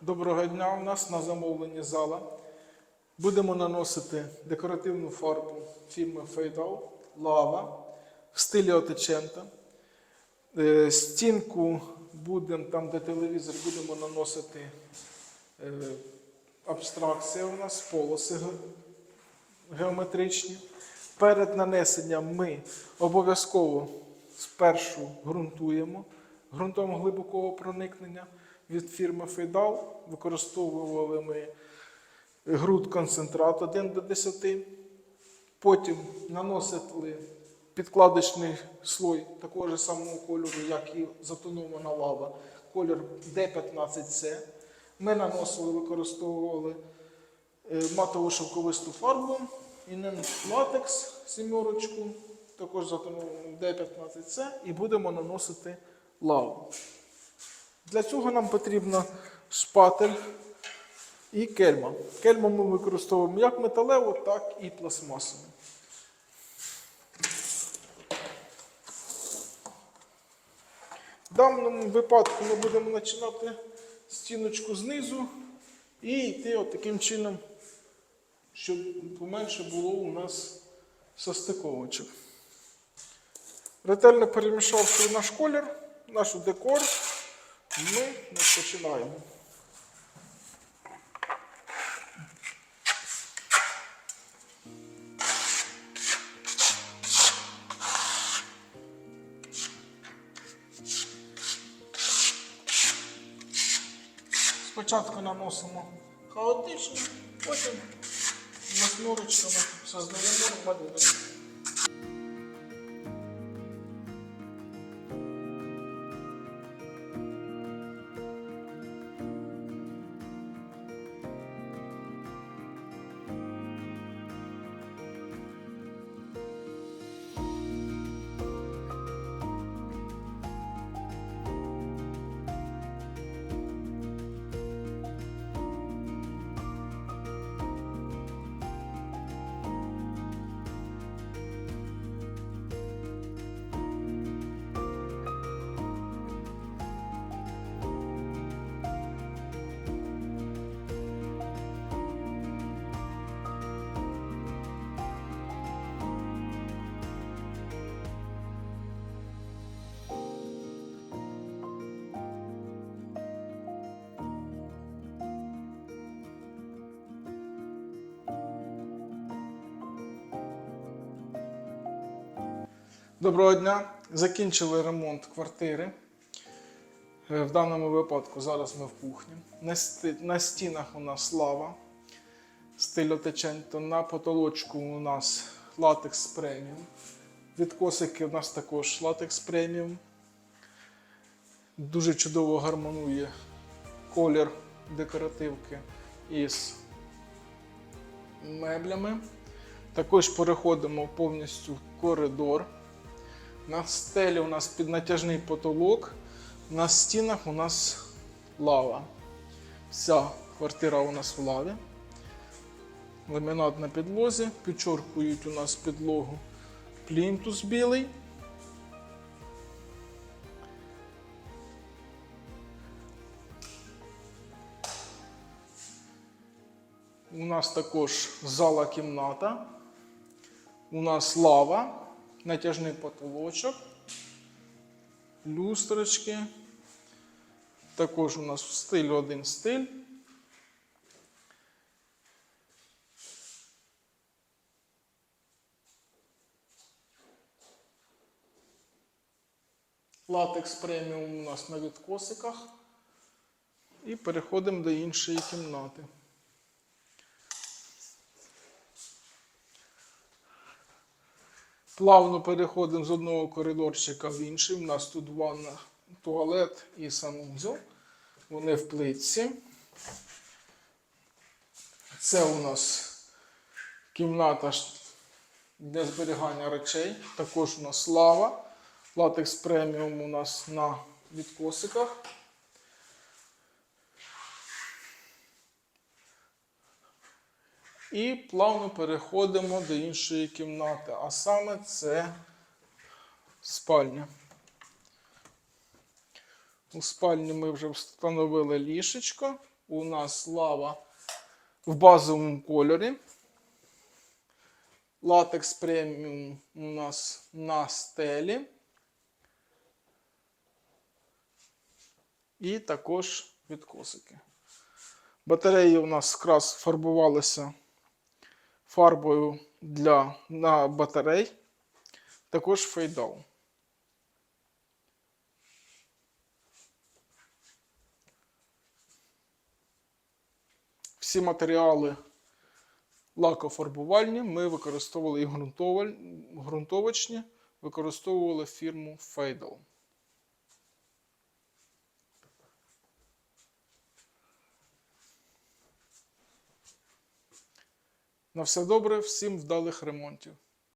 Доброго дня у нас на замовленні зала. Будемо наносити декоративну фарбу фірми Fade Лава в стилі Отечента. Е, Стінку будемо, там де телевізор, будемо наносити е, абстракція у нас, полоси геометричні. Перед нанесенням ми обов'язково спершу ґрунтуємо ґрунтом глибокого проникнення від фірми Фейдал. Використовували ми груд концентрат 1 до 10. Потім наносили підкладочний слой такого ж самого кольору, як і затонована лава, колір D15C. Ми наносили, використовували е, матову шовковисту фарбу, інен латекс сімерочку, також затоновану D15C, і будемо наносити лаву. Для цього нам потрібно шпатель і кельма. Кельму ми використовуємо як металеву, так і пластмасову. В даному випадку ми будемо починати стіночку знизу і йти от таким чином, щоб поменше було у нас состиковочок. Ретельно перемішавши наш колір, наш декор, ми починаємо. Спочатку наносимо хаотично, потім восьмерочками создаємо малюнок. Доброго дня. Закінчили ремонт квартири. Е, В даному випадку зараз ми в кухні. На, на стінах у нас лава, стиль отеченто. На потолочку у нас латекс преміум. Відкосики у нас також латекс преміум. Дуже чудово гармонує колір декоративки із меблями. Також переходимо повністю в коридор. На стелі у нас піднатяжний потолок, на стінах у нас лава. Вся квартира у нас в лаві. Ламінат на підлозі, підчоркують у нас підлогу плінтус білий. У нас також зала кімната. У нас лава, натяжний потолочок, люстрочки. Також у нас в стилі один стиль. Латекс преміум у нас на відкосиках. І переходимо до іншої кімнати. Плавно переходимо з одного коридорчика в інший. У нас тут ванна, туалет і санузел. Вони в плитці. Це у нас кімната для зберігання речей. Також у нас лава. Латекс преміум у нас на відкосиках. І плавно переходимо до іншої кімнати, а саме це спальня. У спальні ми вже встановили ліжечко. у нас лава в базовому кольорі. Латекс преміум у нас на стелі. І також відкосики. Батареї у нас якраз фарбувалися фарбою для, на батарей. Також фейдал. Всі матеріали лакофарбувальні. Ми використовували і ґрунтовочні, використовували фірму Фейдал. На все добре, всім вдалих ремонтів.